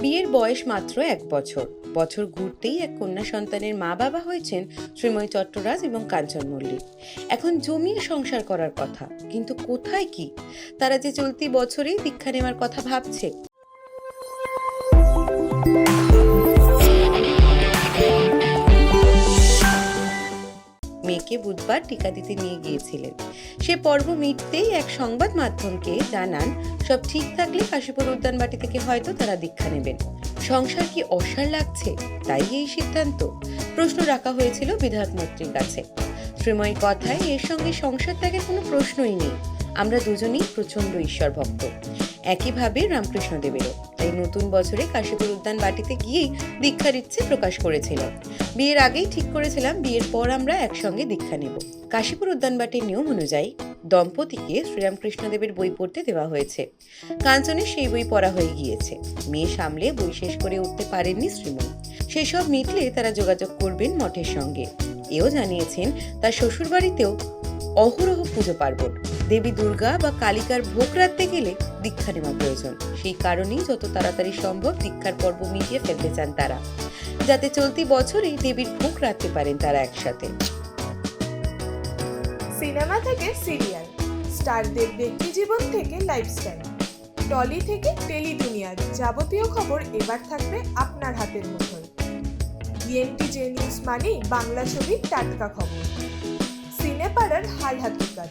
বিয়ের বয়স মাত্র এক বছর। বছর ঘুরতেই এক কন্যা সন্তানের মা বাবা হয়েছেন শ্রীময় চট্টরাজ এবং কাঞ্চন মল্লিক। এখন জমিয়ে সংসার করার কথা, কিন্তু কোথায় কি? তারা যে চলতি বছরেই দীক্ষা নেওয়ার কথা ভাবছে। মেয়েকে বুধবার টিকা দিতে নিয়ে গিয়েছিলেন। সে পর্ব মিটতেই এক সংবাদ মাধ্যমকে জানান, সব ঠিক থাকলে কাশীপুর উদ্যানবাটি থেকে হয়তো তারা দীক্ষা নেবেন। সংসার কি অসার লাগছে? তাই এই সিদ্ধান্ত। প্রশ্ন রাখা হয়েছিল বিধায়ক মন্ত্রীর কাছে। শ্রীময়ী কথায় এর সঙ্গে সংসার ত্যাগের কোনো প্রশ্নই নেই। আমরা দুজনেই প্রচণ্ড ঈশ্বর ভক্ত একইভাবে রামকৃষ্ণ দেবেরও তাই নতুন বছরে কাশীপুর উদ্যান বাটিতে গিয়েই দীক্ষার ইচ্ছে প্রকাশ করেছিল। বিয়ের আগেই ঠিক করেছিলাম, বিয়ের পর আমরা একসঙ্গে দীক্ষা নেব। কাশীপুর উদ্যানবাটির নিয়ম অনুযায়ী দম্পতিকে শ্রীরামকৃষ্ণদেবের বই পড়তে দেওয়া হয়েছে। কাঞ্চনের সেই বই পড়া হয়ে গিয়েছে। মেয়ে সামলে বই শেষ করে উঠতে পারেননি শ্রীময়ী সেসব মিটলে তারা যোগাযোগ করবেন মঠের সঙ্গে। এও জানিয়েছেন, তার শ্বশুরবাড়িতেও অহরহ পুজো পার্বণ। দেবী দুর্গা বা কালিকার ভোগ রাখতে গেলে দীক্ষা নেওয়া প্রয়োজন। সেই কারণেই যত তাড়াতাড়ি সম্ভব দীক্ষার পর্ব মিটিয়ে ফেলতে চান তারা। যাতে চলতি বছরেই দেবীর ভোগ রাখতে পারেন তারা একসাথে। সিনেমা থেকে সিরিয়াল, স্টারদের ব্যক্তি জীবন থেকে লাইফস্টাইল, টলি থেকে টেলি দুনিয়ার যাবতীয় খবর এবার থাকবে আপনার হাতের মুঠোয়। বিএনটি জে নিউজ মানেই বাংলা ছবির টাটকা খবর। সিনেপাড়ার হাল হাকিকাত